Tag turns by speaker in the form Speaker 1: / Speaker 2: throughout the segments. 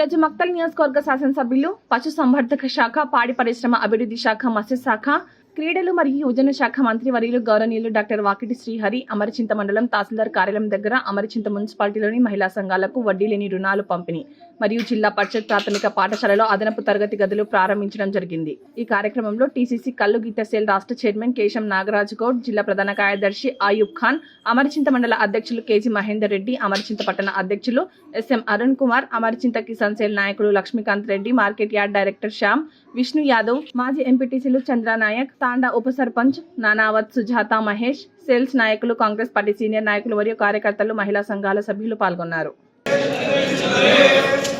Speaker 1: రోజు మక్తల్ నియోజకవర్గ శాసనసభ్యులు పశు సంవర్ధక శాఖ పాడి పరిశ్రమ అభివృద్ధి శాఖ మత్స్య శాఖ క్రీడలు మరియు యువజన శాఖ మంత్రి వర్యులు గౌరవనీయులు డాక్టర్ వాకిటి శ్రీహరి అమరచింత మండలం తహసీల్దార్ కార్యాలయం దగ్గర అమరచింత మున్సిపాలిటీలోని మహిళా సంఘాలకు వడ్డీ లేని రుణాలు పంపిణీ. మరియు జిల్లా పరిషత్ ప్రాథమిక పాఠశాలలో అదనపు తరగతి గదులు ప్రారంభించడం జరిగింది. ఈ కార్యక్రమంలో టీసీసీ కల్లు గీత సేల్ రాష్ట్ర చైర్మన్ కేశం నాగరాజ్ గౌడ్ జిల్లా ప్రధాన కార్యదర్శి ఆయూబ్ ఖాన్ అమరచింత మండల అధ్యక్షులు కేజీ మహేందర్ రెడ్డి అమరచింత పట్టణ అధ్యక్షులు ఎస్ఎం అరుణ్ కుమార్ అమరచింత కిసాన్ సేల్ నాయకులు Lakshmikant Reddy market yard director Shyam Vishnu Yadav మాజీ ఎంపీటీసీలు చంద్ర నాయక్ తాండా ఉప సర్పంచ్ నానావత్ సుజాత మహేష్ సేల్స్ నాయకులు కాంగ్రెస్ పార్టీ సీనియర్ నాయకులు మరియు కార్యకర్తలు మహిళా సంఘాల సభ్యులు పాల్గొన్నారు.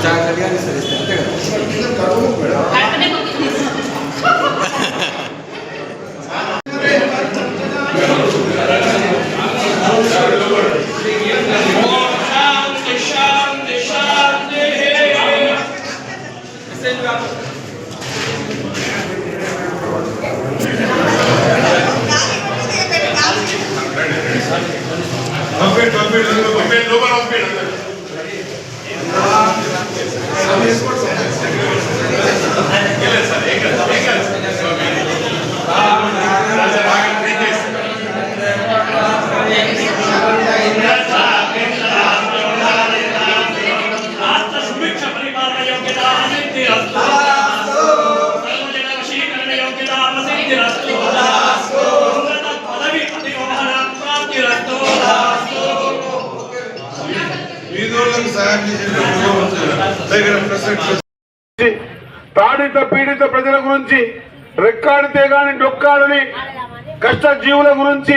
Speaker 2: ವಿಚಾರ ಕಲಿ ಅನುಸರಿಸಿದೆ ಅಂತ Don't be, don't be, don't be, don't
Speaker 3: be, don't be, don't be.
Speaker 4: తాడిత పీడిత ప్రజల గురించి రెక్కాడితే గాని డొక్కాడని కష్ట జీవుల గురించి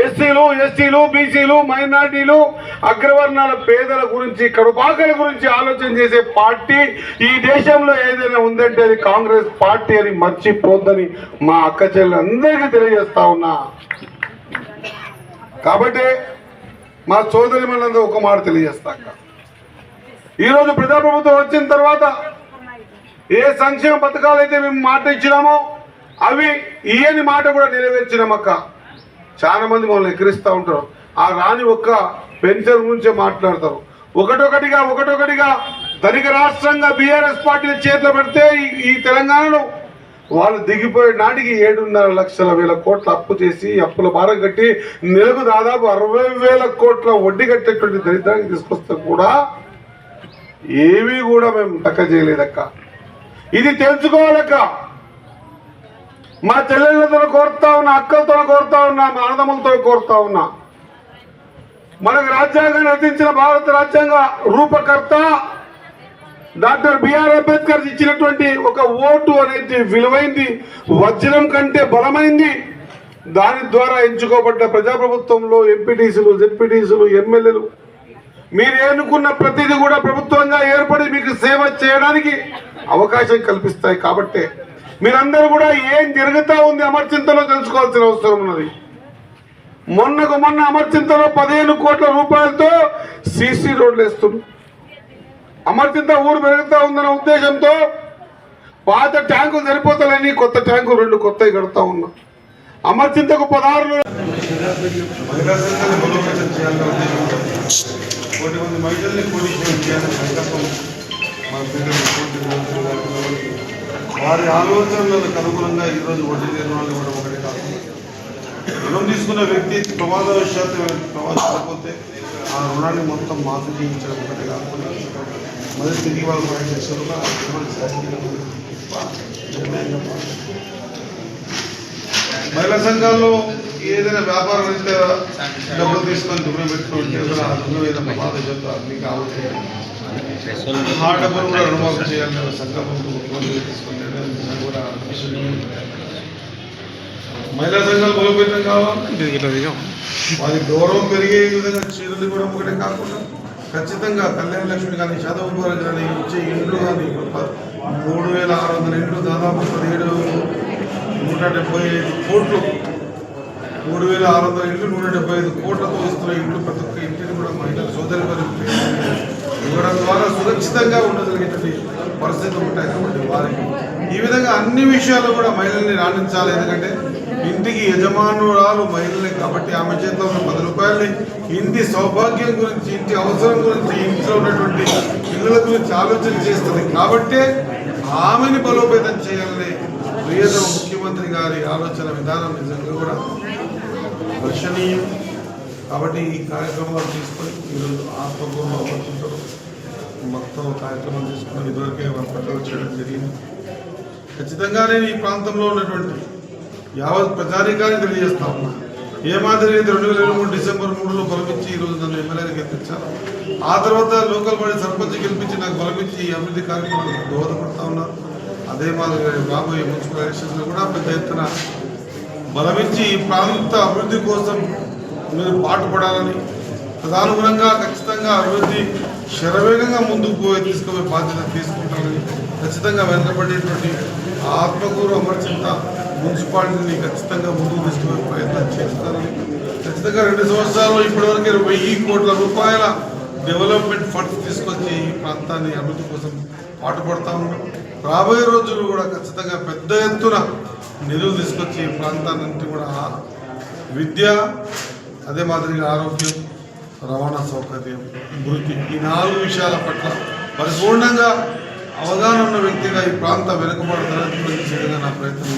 Speaker 4: ఎస్సీలు ఎస్టీలు బీసీలు మైనార్టీలు అగ్రవర్ణాల పేదల గురించి కడుపాకల గురించి ఆలోచన చేసే పార్టీ ఈ దేశంలో ఏదైనా ఉందంటే అది కాంగ్రెస్ పార్టీ అని మర్చిపోద్దని మా అక్క చెల్లెలందరికీ తెలియజేస్తా ఉన్నా. కాబట్టి మా సోదరి మనందరూ ఒక మాట తెలియజేస్తాక ఈరోజు ప్రజాప్రభుత్వం వచ్చిన తర్వాత ఏ సంక్షేమ పథకాలు అయితే మేము మాట ఇచ్చినామో అవి ఇయని మాట కూడా నెరవేర్చినామక్క చాలా మంది మమ్మల్ని ఎక్కిరిస్తూ ఉంటారు. ఆ రాని ఒక్క పెన్షన్ గురించే మాట్లాడతారు. ఒకటొకటిగా ఒకటొకటిగా ధనిక రాష్ట్రంగా బీఆర్ఎస్ పార్టీ చేతిలో పెడితే ఈ- ఈ తెలంగాణను వాళ్ళు దిగిపోయే నాటికి ఏడున్నర లక్షల వేల కోట్ల అప్పు చేసి అప్పుల భారం కట్టి నెలకు దాదాపు అరవై వేల కోట్ల వడ్డీ కట్టేటువంటి దరిద్రానికి తీసుకొస్తే కూడా ఏమీ కూడా మేము తక్క చేయలేదక్క. ఇది తెలుసుకోవాలక్క. మా చెల్లెళ్ళతో కోరుతా ఉన్నా అక్కలతో కోరుతా ఉన్నా మా అన్నదమ్ములతో కోరుతా ఉన్నా. మనకు రాజ్యాంగం రచించిన భారత రాజ్యాంగ రూపకర్త డాక్టర్ బిఆర్ అంబేద్కర్ ఇచ్చినటువంటి ఒక ఓటు అనేది విలువైంది వజ్రం కంటే బలమైంది. దాని ద్వారా ఎంచుకోబడ్డ ప్రజాప్రభుత్వంలో ఎంపీటీసీలు జెడ్పీటీసీలు ఎమ్మెల్యేలు మీరు ఎన్నుకున్న ప్రతిదీ కూడా ప్రభుత్వంగా ఏర్పడి మీకు సేవ చేయడానికి అవకాశం కల్పిస్తాయి కాబట్టి మీరందరూ కూడా ఏం జరుగుతా ఉంది అమర్చింతలో తెలుసుకోవాల్సిన అవసరం ఉన్నది. మొన్నకు మొన్న అమర్చింతలో పదిహేను కోట్ల రూపాయలతో సీసీ రోడ్లు వేస్తుంది అమర్చింత ఊరు పెరుగుతా ఉందన్న ఉద్దేశంతో పాత ట్యాంకులు సరిపోతాయని కొత్త ట్యాంకులు రెండు కొత్తవి కడతా ఉన్నాం. అమర్చింతకు పదహారు
Speaker 3: కోటి మంది మహిళల్ని కోటీశ్వరం చేయాలనే సంకల్పం మా పిల్లలు కోటి వారి ఆలోచనలకు అనుగుణంగా ఈరోజు వడ్డీ నిర్మాణాలు ఇవ్వడం ఒకటి కాదు. రుణం తీసుకున్న వ్యక్తి ప్రమాదవశాత్తు ప్రమాదపడిపోతే ఆ రుణాన్ని మొత్తం మాఫీ చేయించడం ఒకటి కాకుండా మళ్ళీ తిరిగి వాళ్ళు ఫైవ్ లక్షల మహిళా సంఘాల్లో ఏదైనా వ్యాపారం అయితే డబ్బులు తీసుకొని దుమ్ము పెట్టుకుంటే కూడా ఆ దుమ్ము ఏదైనా ప్రమాద చెప్తారు మీకు కావాలి. ఆ డబ్బులు కూడా రుణమాఫీ చేయాలనే సంకల్పంతో ముఖ్యమంత్రి తీసుకుని కూడా మహిళా సంఘాలు బలోపేతం కావాలి. వారి గౌరవం పెరిగే విధంగా చీరలు కూడా ఒకటే కాకుండా ఖచ్చితంగా కళ్యాణ లక్ష్మి కానీ చదువు కానీ ఇచ్చే ఇండ్లు కానీ
Speaker 4: మూడు వేల ఆరు వందల ఇండ్లు దాదాపు పదిహేడు నూట డెబ్బై ఐదు కోట్లు మూడు వేల ఆరు వందల ఇండ్లు నూట డెబ్బై ఐదు కోట్లతో ఇస్తున్న ఇండ్లు ప్రతి ఒక్క ఇంటిని కూడా మహిళల సోదరి వారికి ఇవ్వడం ద్వారా సురక్షితంగా ఉండగలిగేటువంటి పరిస్థితులు ఉంటాయి కాబట్టి వారికి. ఈ విధంగా అన్ని విషయాల్లో కూడా మహిళల్ని రాణించాలి. ఎందుకంటే ఇంటికి యజమానురాలు మహిళలే కాబట్టి ఆమె చేతిలో ఉన్న పది రూపాయలని ఇంటి సౌభాగ్యం గురించి ఇంటి అవసరం గురించి ఇంట్లో ఉన్నటువంటి పిల్లల గురించి ఆలోచన చేస్తుంది. కాబట్టే ఆమెని బలోపేతం చేయాలని ప్రియత గారి ఆలోచన విధానం నిజంగా కూడా దర్శనీయం కాబట్టి ఈ కార్యక్రమాలు తీసుకొని ఈరోజు ఆత్మపూర్వ అమర్చుంటారు మొత్తం కార్యక్రమం తీసుకొని ఇదివరకే వర్కౌట్ చేయడం జరిగింది. ఖచ్చితంగా నేను ఈ ప్రాంతంలో ఉన్నటువంటి యావత్ ప్రజానికాన్ని తెలియజేస్తా ఉన్నా. ఏ మాదిరి అయితే రెండు వేల ఇరవై మూడు డిసెంబర్ మూడులో బలమిచ్చి ఈరోజు నన్ను ఎమ్మెల్యేగా గెలిపించాను ఆ తర్వాత లోకల్ బాడీ సర్పంచ్ గెలిపించి నాకు బలమిచ్చి ఈ అభివృద్ధి కార్యక్రమాలకు దోహదపడతా ఉన్నారు అదే మాదిరిగా రాబోయే మున్సిపల్ ఎలక్షన్స్లో కూడా పెద్ద ఎత్తున బలమించి ఈ ప్రాంత అభివృద్ధి కోసం మీరు పాటుపడాలని తదనుగుణంగా ఖచ్చితంగా అభివృద్ధి శరవేగంగా ముందుకు పోయి తీసుకుపోయే బాధ్యత తీసుకుంటారని ఖచ్చితంగా వెనకబడేటువంటి ఆ ఆత్మకూరు అమర్చింత మున్సిపాలిటీని ఖచ్చితంగా ముందుకు తీసుకుపోయే ప్రయత్నం చేస్తారని ఖచ్చితంగా రెండు సంవత్సరాల్లో ఇప్పటివరకు వెయ్యి కోట్ల రూపాయల డెవలప్మెంట్ ఫండ్స్ తీసుకొచ్చి ఈ ప్రాంతాన్ని అభివృద్ధి కోసం పాటుపడతా ఉన్నాం. రాబోయే రోజులు కూడా ఖచ్చితంగా పెద్ద ఎత్తున నిధులు తీసుకొచ్చి ఈ ప్రాంతాన్నింటి కూడా విద్య అదే మాదిరిగా ఆరోగ్యం రవాణా సౌకర్యం వృత్తి ఈ నాలుగు విషయాల పట్ల పరిపూర్ణంగా అవగాహన ఉన్న వ్యక్తిగా ఈ ప్రాంత వెనుకబడి తరగతి చేయడంగా నా ప్రయత్నం